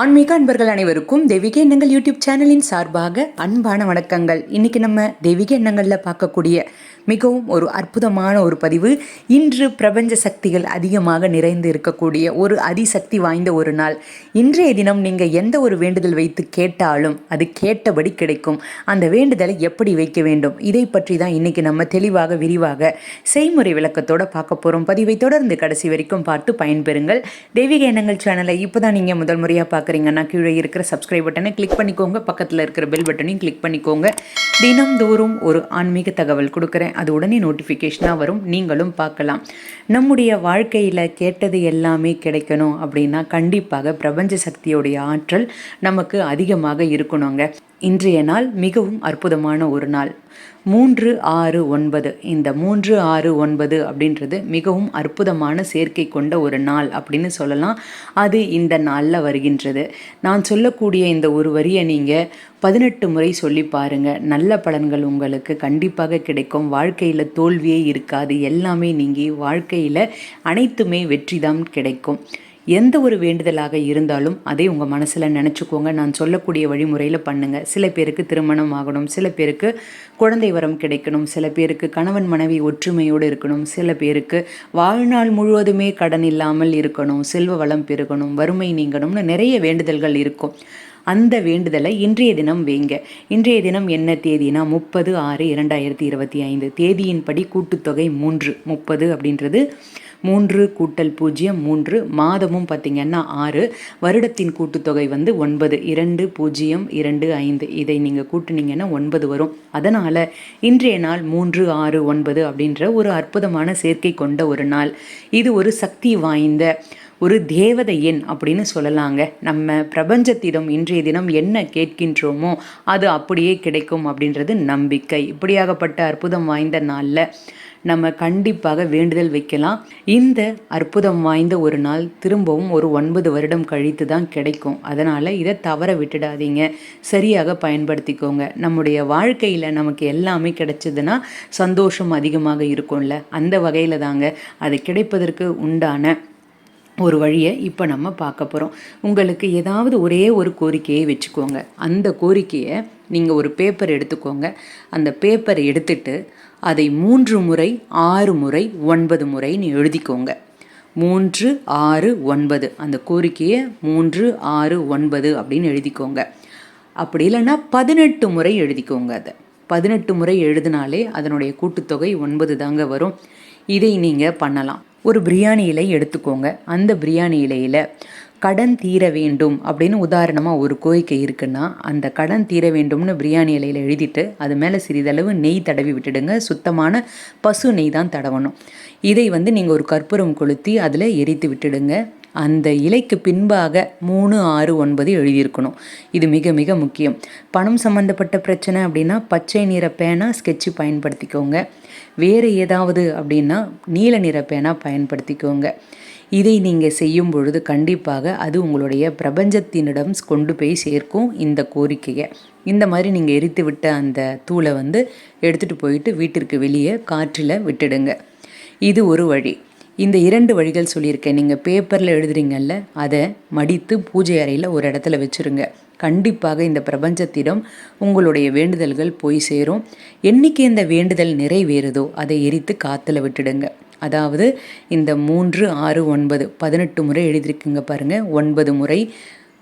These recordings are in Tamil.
ஆன்மீக அன்பர்கள் அனைவருக்கும் தெய்வீக எண்ணங்கள் யூடியூப் சேனலின் சார்பாக அன்பான வணக்கங்கள். இன்னைக்கு நம்ம தெய்வீக எண்ணங்களில் பார்க்கக்கூடிய மிகவும் ஒரு அற்புதமான ஒரு பதிவு. இன்று பிரபஞ்ச சக்திகள் அதிகமாக நிறைந்து இருக்கக்கூடிய ஒரு அதிசக்தி வாய்ந்த ஒரு நாள். இன்றைய தினம் நீங்கள் எந்த ஒரு வேண்டுதல் வைத்து கேட்டாலும் அது கேட்டபடி கிடைக்கும். அந்த வேண்டுதலை எப்படி வைக்க வேண்டும்? இதை பற்றி தான் இன்னைக்கு நம்ம தெளிவாக விரிவாக செய்முறை விளக்கத்தோடு பார்க்க போகிறோம் பதிவை தொடர்ந்து கடைசி வரைக்கும் பார்த்து பயன்பெறுங்கள். தெய்வீக எண்ணங்கள் சேனலை இப்போ தான் நீங்கள் முதல் முறையாக பார்க்குறீங்கன்னா கீழே இருக்கிற சப்ஸ்கிரைப் பட்டனை கிளிக் பண்ணிக்கோங்க. பக்கத்தில் இருக்கிற பெல் பட்டனையும் கிளிக் பண்ணிக்கோங்க. தினம்தோறும் ஒரு ஆன்மீக தகவல் கொடுக்குறேன். அது உடனே நோட்டிஃபிகேஷனாக வரும். நீங்களும் பார்க்கலாம். நம்முடைய வாழ்க்கையில் கேட்டது எல்லாமே கிடைக்கணும் அப்படின்னா கண்டிப்பாக பிரபஞ்ச சக்தியோடைய ஆற்றல் நமக்கு அதிகமாக இருக்கணுங்க. இன்றைய நாள் மிகவும் அற்புதமான ஒரு நாள். மூன்று ஆறு ஒன்பது. இந்த மூன்று ஆறு ஒன்பது அப்படின்றது மிகவும் அற்புதமான சேர்க்கை கொண்ட ஒரு நாள் அப்படின்னு சொல்லலாம். அது இந்த நாளில் வருகின்றது. நான் சொல்லக்கூடிய இந்த ஒரு வரியை நீங்கள் பதினெட்டு முறை சொல்லி பாருங்கள் நல்ல பலன்கள் உங்களுக்கு கண்டிப்பாக கிடைக்கும். வாழ்க்கையில் தோல்வியே இருக்காது. எல்லாமே நீங்கி வாழ்க்கையில் அனைத்துமே வெற்றி தான் கிடைக்கும். எந்த ஒரு வேண்டுதலாக இருந்தாலும் அதை உங்கள் மனசில் நினச்சிக்கோங்க. நான் சொல்லக்கூடிய வழிமுறையில் பண்ணுங்கள் சில பேருக்கு திருமணம் ஆகணும் சில பேருக்கு குழந்தை வரம் கிடைக்கணும் சில பேருக்கு கணவன் மனைவி ஒற்றுமையோடு இருக்கணும் சில பேருக்கு வாழ்நாள் முழுவதுமே கடன் இல்லாமல் இருக்கணும் செல்வ வளம் பெருகணும் வறுமை நீங்கணும்னு நிறைய வேண்டுதல்கள் இருக்கும். அந்த வேண்டுதலை இன்றைய தினம் வைங்க. இன்றைய தினம் என்ன தேதினா முப்பது ஆறு இரண்டாயிரத்தி இருபத்தி ஐந்து. தேதியின்படி கூட்டுத்தொகை மூன்று. முப்பது அப்படின்றது மூன்று கூட்டல் பூஜ்ஜியம் மூன்று மாதமும் பார்த்திங்கன்னா ஆறு வருடத்தின் கூட்டுத்தொகை வந்து ஒன்பது இரண்டு பூஜ்ஜியம் இரண்டு ஐந்து. இதை நீங்கள் கூட்டுனீங்கன்னா ஒன்பது வரும். அதனால் இன்றைய நாள் மூன்று ஆறு ஒன்பது அப்படின்ற ஒரு அற்புதமான சேர்க்கை கொண்ட ஒரு நாள். இது ஒரு சக்தி வாய்ந்த ஒரு தேவதை எண் அப்படின்னு சொல்லலாங்க. நம்ம பிரபஞ்சத்திடம் இன்றைய தினம் என்ன கேட்கின்றோமோ அது அப்படியே கிடைக்கும் அப்படின்றது நம்பிக்கை. இப்படியாகப்பட்ட அற்புதம் வாய்ந்த நாளில் நம்ம கண்டிப்பாக வேண்டுதல் வைக்கலாம். இந்த அற்புதம் வாய்ந்த ஒரு நாள் திரும்பவும் ஒரு ஒன்பது வருடம் கழித்து தான் கிடைக்கும். அதனால் இதை தவற விட்டுடாதீங்க. சரியாக பயன்படுத்திக்கோங்க. நம்முடைய வாழ்க்கையில் நமக்கு எல்லாமே கிடைச்சதுன்னா சந்தோஷம் அதிகமாக இருக்கும்ல. அந்த வகையில் தாங்க அது கிடைப்பதற்கு உண்டான ஒரு வழியை இப்போ நம்ம பார்க்க போகிறோம் உங்களுக்கு ஏதாவது ஒரே ஒரு கோரிக்கையை வச்சுக்கோங்க. அந்த கோரிக்கையை நீங்கள் ஒரு பேப்பர் எடுத்துக்கோங்க. அந்த பேப்பரை எடுத்துட்டு அதை மூன்று முறை ஆறு முறை ஒன்பது முறைன்னு எழுதிக்கோங்க. மூன்று ஆறு ஒன்பது. அந்த கோரிக்கையை மூன்று ஆறு ஒன்பது அப்படின்னு எழுதிக்கோங்க. அப்படி இல்லைன்னா பதினெட்டு முறை எழுதிக்கோங்க அதை. பதினெட்டு முறை எழுதினாலே அதனுடைய கூட்டுத்தொகை ஒன்பது தாங்க வரும். இதை நீங்கள் பண்ணலாம். ஒரு பிரியாணி இலை எடுத்துக்கோங்க. அந்த பிரியாணி இலையில் கடன் தீர வேண்டும் அப்படின்னு உதாரணமாக ஒரு கோரிக்கை இருக்குன்னா அந்த கடன் தீர வேண்டும்னு பிரியாணி இலையில் எழுதிட்டு அது மேலே சிறிதளவு நெய் தடவி விட்டுடுங்க. சுத்தமான பசு நெய் தான் தடவணும். இதை வந்து நீங்கள் ஒரு கற்பூரம் கொளுத்தி அதில் எரித்து விட்டுடுங்க. அந்த இலைக்கு பின்பாக மூணு ஆறு ஒன்பது எழுதியிருக்கணும். இது மிக மிக முக்கியம். பணம் சம்மந்தப்பட்ட பிரச்சனை அப்படின்னா பச்சை நிற பேனா ஸ்கெட்சு பயன்படுத்திக்கோங்க. வேறு ஏதாவது அப்படின்னா நீல நிற பேனா பயன்படுத்திக்கோங்க. இதை நீங்கள் செய்யும் பொழுது கண்டிப்பாக அது உங்களுடைய பிரபஞ்சத்தினிடம் கொண்டு போய் சேர்க்கும் இந்த கோரிக்கையை. இந்த மாதிரி நீங்கள் எரித்து விட்ட அந்த தூளை வந்து எடுத்துகிட்டு போயிட்டு வீட்டிற்கு வெளியே காற்றில் விட்டுடுங்க. இது ஒரு வழி. இந்த இரண்டு வழிகள் சொல்லியிருக்கேன். நீங்கள் பேப்பரில் எழுதுறீங்கல்ல அதை மடித்து பூஜை அறையில் ஒரு இடத்துல வச்சுருங்க. கண்டிப்பாக இந்த பிரபஞ்சத்திடம் உங்களுடைய வேண்டுதல்கள் போய் சேரும். என்றைக்கு இந்த வேண்டுதல் நிறைவேறுதோ அதை எரித்து காற்றுல விட்டுடுங்க. அதாவது இந்த மூன்று ஆறு ஒன்பது பதினெட்டு முறை எழுதியிருக்குங்க பாருங்கள் ஒன்பது முறை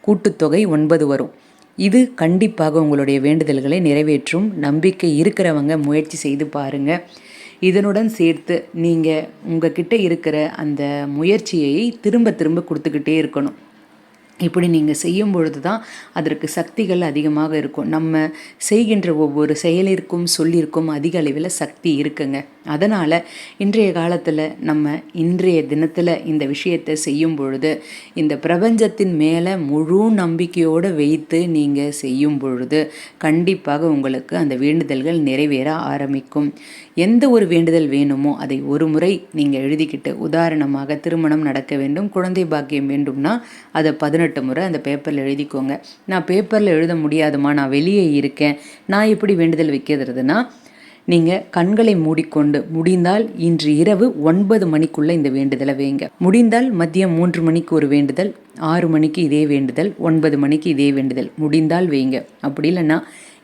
கூட்டுத்தொகை ஒன்பது வரும். இது கண்டிப்பாக உங்களுடைய வேண்டுதல்களை நிறைவேற்றும். நம்பிக்கை இருக்கிறவங்க முயற்சி செய்து பாருங்கள் இதனுடன் சேர்த்து நீங்கள் உங்ககிட்ட இருக்கிற அந்த முயற்சியை திரும்ப திரும்ப கொடுத்துக்கிட்டே இருக்கணும். இப்படி நீங்கள் செய்யும் பொழுது தான் அதற்கு சக்திகள் அதிகமாக இருக்கும். நம்ம செய்கின்ற ஒவ்வொரு செயலிற்கும் சொல்லிற்கும் அதிக அளவில் சக்தி இருக்குங்க. அதனால் இன்றைய காலத்தில் நம்ம இன்றைய தினத்தில் இந்த விஷயத்தை செய்யும் பொழுது இந்த பிரபஞ்சத்தின் மேலே முழு நம்பிக்கையோடு வைத்து நீங்கள் செய்யும் பொழுது கண்டிப்பாக உங்களுக்கு அந்த வேண்டுதல்கள் நிறைவேற ஆரம்பிக்கும். எந்த ஒரு வேண்டுதல் வேணுமோ அதை ஒரு முறை நீங்கள் எழுதிக்கிட்டு உதாரணமாக திருமணம் நடக்க வேண்டும் குழந்தை பாக்கியம் வேண்டும்னா அதை பதினெட்டு முறை அந்த பேப்பரில் எழுதிக்கோங்க. நான் பேப்பரில் எழுத முடியாதுமா நான் வெளியே இருக்கேன். நான் எப்படி வேண்டுதல் வைக்கிறதுனா நீங்கள் கண்களை மூடிக்கொண்டு முடிந்தால் இன்று இரவு ஒன்பது மணிக்குள்ளே இந்த வேண்டுதலை வைங்க. முடிந்தால் மதியம் மூன்று மணிக்கு ஒரு வேண்டுதல் ஆறு மணிக்கு இதே வேண்டுதல் ஒன்பது மணிக்கு இதே வேண்டுதல். முடிந்தால் வைங்க. அப்படி இல்லைன்னா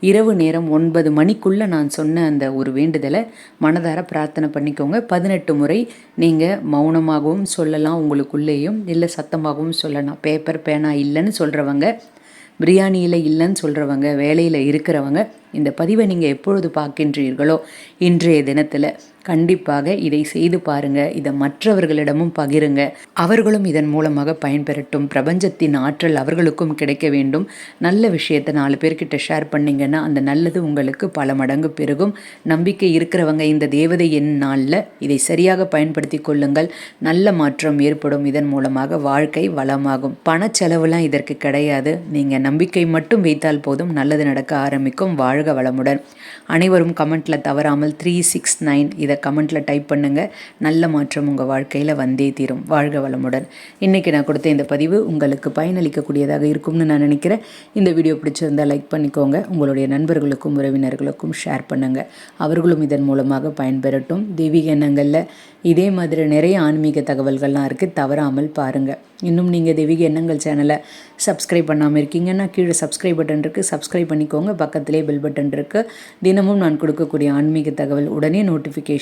இரவு நேரம் ஒன்பது மணிக்குள்ளே நான் சொன்ன அந்த ஒரு வேண்டுதலை மனதார பிரார்த்தனை பண்ணிக்கோங்க. பதினெட்டு முறை நீங்கள் மௌனமாகவும் சொல்லலாம் உங்களுக்குள்ளேயும் இல்லை சத்தமாகவும் சொல்லலாம். பேப்பர் பேனா இல்லைன்னு சொல்கிறவங்க பிரியாணியில் இல்லைன்னு சொல்கிறவங்க வேலையில் இருக்கிறவங்க இந்த பதிவை நீங்கள் எப்பொழுது பார்க்கின்றீர்களோ இன்றைய தினத்தில் கண்டிப்பாக இதை செய்து பாருங்க இதை மற்றவர்களிடமும் பகிருங்க. அவர்களும் இதன் மூலமாக பயன்பெறட்டும். பிரபஞ்சத்தின் ஆற்றல் அவர்களுக்கும் கிடைக்க வேண்டும். நல்ல விஷயத்தை நாலு பேர்கிட்ட ஷேர் பண்ணிங்கன்னா அந்த நல்லது உங்களுக்கு பல மடங்கு பெருகும். நம்பிக்கை இருக்கிறவங்க இந்த தேவதை என் நாளில் இதை சரியாக பயன்படுத்தி கொள்ளுங்கள். நல்ல மாற்றம் ஏற்படும். இதன் மூலமாக வாழ்க்கை வளமாகும். பண செலவுலாம் இதற்கு கிடையாது. நீங்கள் நம்பிக்கை மட்டும் வைத்தால் போதும் நல்லது நடக்க ஆரம்பிக்கும். வாழ்க வளமுடன். அனைவரும் கமெண்ட்டில் தவறாமல் த்ரீ சிக்ஸ் நைன் இதை கமெண்ட்டில் டைப் பண்ணுங்கள் நல்ல மாற்றம் உங்கள் வாழ்க்கையில் வந்தே தீரும். வாழ்க வளமுடன். இன்றைக்கி நான் கொடுத்த இந்த பதிவு உங்களுக்கு பயனளிக்கக்கூடியதாக இருக்கும்னு நான் நினைக்கிறேன். இந்த வீடியோ பிடிச்சிருந்தால் லைக் பண்ணிக்கோங்க. உங்களுடைய நண்பர்களுக்கும் உறவினர்களுக்கும் ஷேர் பண்ணுங்கள் அவர்களும் இதன் மூலமாக பயன்பெறட்டும். தெய்வீக எண்ணங்களில் இதே மாதிரி நிறைய ஆன்மீக தகவல்கள்லாம் இருக்குது தவறாமல் பாருங்கள் இன்னும் நீங்கள் தெய்வீக எண்ணங்கள் சேனலை சப்ஸ்கிரைப் பண்ணாமல் இருக்கீங்கன்னா கீழே சப்ஸ்கிரைப் பட்டன் இருக்குது சப்ஸ்கிரைப் பண்ணிக்கோங்க. பக்கத்திலே பெல் பட்டன் இருக்குது தினமும் நான் கொடுக்கக்கூடிய ஆன்மீக தகவல் உடனே நோட்டிஃபிகேஷன்